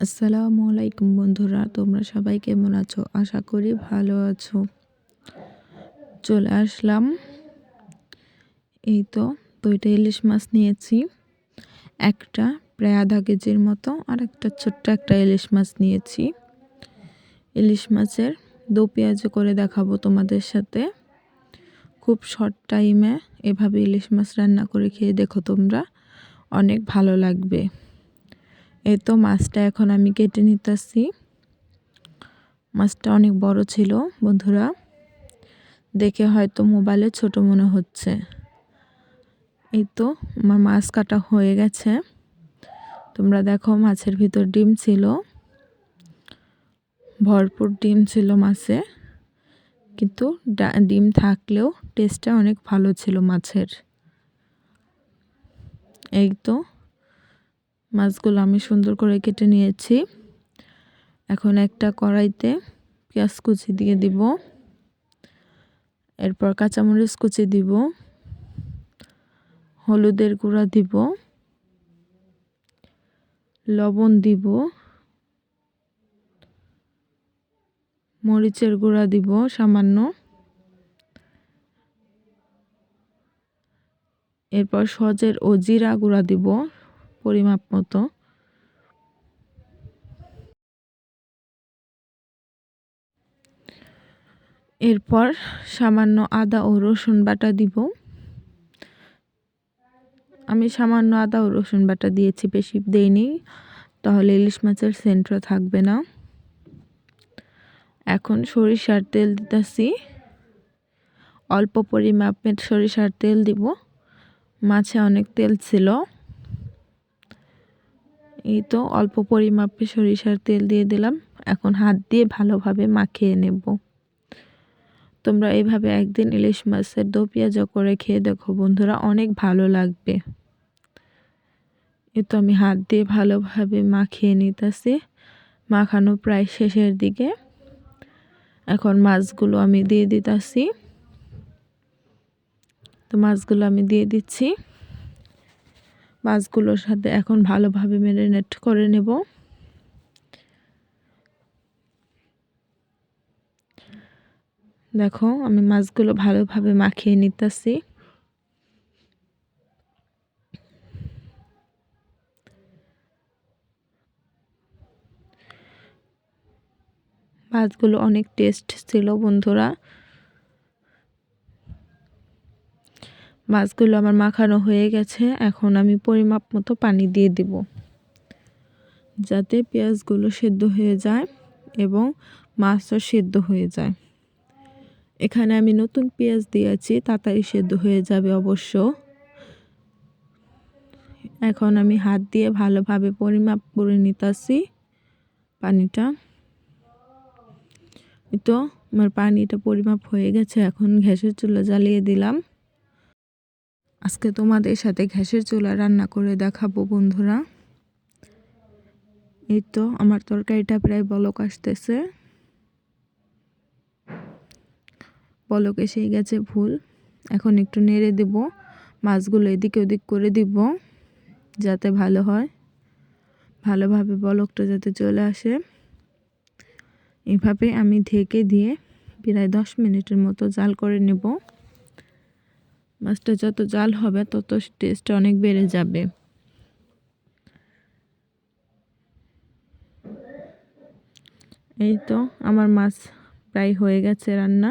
আসসালামু আলাইকুম বন্ধুরা, তোমরা সবাই কেমন আছো? আশা করি ভালো আছো। চলে আসলাম। এই তো দুইটা ইলিশ মাছ নিয়েছি। একটা প্রায় আধা কেজির মতো, আর একটা ছোট্ট একটা ইলিশ মাছ নিয়েছি। ইলিশ মাছের দো পেঁয়াজ করে দেখাবো তোমাদের সাথে। খুব শর্ট টাইমে এভাবে ইলিশ মাছ রান্না করে খেয়ে দেখো তোমরা, অনেক ভালো লাগবে। এই তো মাছটা এখন আমি কেটে নিতেছি। মাছটা অনেক বড় ছিল, বন্ধুরা। দেখে হয়তো মোবাইলে ছোট মনে হচ্ছে। এই তো আমার মাছ কাটা হয়ে গেছে। তোমরা দেখো মাছের ভিতর ডিম ছিল। ভরপুর ডিম ছিল মাছে। কিন্তু ডিম থাকলেও টেস্টটা অনেক ভালো ছিল মাছের। এই তো মাছগুলো আমি সুন্দর করে কেটে নিয়েছি। এখন একটা কড়াইতে পেঁয়াজ কুচি দিয়ে দিব। এরপর কাঁচামরিচ কুচি দিব। হলুদের গুঁড়া দিব। লবণ দিব। মরিচের গুঁড়া দিব সামান্য। এরপর সজের ও জিরা গুঁড়া দিব। পরিমাপ মতো। এরপর সামান্য আদা ও রসুন বাটা দিব। আমি সামান্য আদা ও রসুন বাটা দিয়েছি, বেশি দেইনি, তাহলে ইলিশ মাছের সেন্ট্রা থাকবে না। এখন সরিষার তেল দিতেছি। অল্প পরিমাপের সরিষার তেল দিব। মাছে অনেক তেল ছিল। এই তো অল্প পরিমাপে সরিষার তেল দিয়ে দিলাম। এখন হাত দিয়ে ভালোভাবে মাখিয়ে নেব। তোমরা এইভাবে একদিন ইলিশ মাছের দো পেঁয়াজ করে খেয়ে দেখো বন্ধুরা, অনেক ভালো লাগবে। এ তো আমি হাত দিয়ে ভালোভাবে মাখিয়ে নিতেছি। মাখানো প্রায় শেষের দিকে। এখন মাছগুলো আমি দিয়ে দিতেছি। তো মাছগুলো আমি দিয়ে দিচ্ছি। মাছগুলোর সাথে এখন ভালোভাবে ম্যারিনেট করে নেব। দেখো, আমি মাছগুলো ভালোভাবে মাখিয়ে নিতেছি। মাছগুলো অনেক টেস্ট ছিল বন্ধুরা। মাছগুলো আমার মাখানো হয়ে গেছে, এখন আমি পরিমাপ মতো পানি দিয়ে দিব। যাতে পেঁয়াজগুলো সেদ্ধ হয়ে যায় এবং মাছও সেদ্ধ হয়ে যায়। এখানে আমি নতুন পেঁয়াজ দিয়েছি, তাড়াতাড়ি সেদ্ধ হয়ে যাবে অবশ্য। এখন আমি হাত দিয়ে ভালোভাবে পরিমাপ করে নিতেছি পানিটা। তো, আমার পানিটা পরিমাপ হয়ে গেছে, এখন গ্যাসের চুলা জ্বালিয়ে দিলাম। আজকে তোমাদের সাথে ঘ্যাসের চুলা রান্না করে দেখাবো, বন্ধুরা। এই তো আমার তরকারিটা প্রায় বলক আসতেছে। বলক এসে গেছে ভুল। এখন একটু নেড়ে দেব, মাছগুলো এদিকে ওদিক করে দিব, যাতে ভালো হয়। ভালোভাবে বলকটা যাতে চলে আসে। এভাবে আমি ঢেকে দিয়ে প্রায় দশ মিনিটের মতো জাল করে নেব। মাছটা যত জাল হবে, তত টেস্ট অনেক বেড়ে যাবে। এই তো আমার মাছ প্রায় হয়ে গেছে রান্না।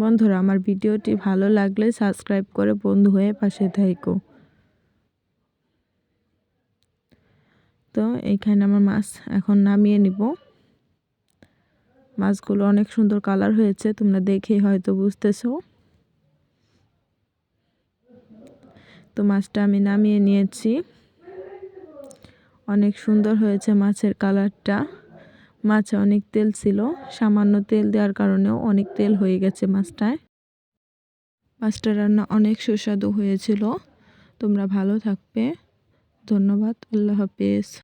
বন্ধুরা, আমার ভিডিওটি ভালো লাগলে সাবস্ক্রাইব করে বন্ধু হয়ে পাশে থাইকো। তো এইখানে আমার মাছ এখন নামিয়ে নিব। মাছগুলো অনেক সুন্দর কালার হয়েছে, তোমরা দেখেই হয়তো বুঝতেছো। তো মাছটা আমি নামিয়ে নিয়েছি। অনেক সুন্দর হয়েছে মাছের কালারটা। মাছে অনেক তেল ছিল, সামান্য তেল দেওয়ার কারণেও অনেক তেল হয়ে গেছে মাছটায়। মাছটা রান্না অনেক সুস্বাদু হয়েছিল। তোমরা ভালো থাকবে। ধন্যবাদ, আল্লাহ হাফেজ।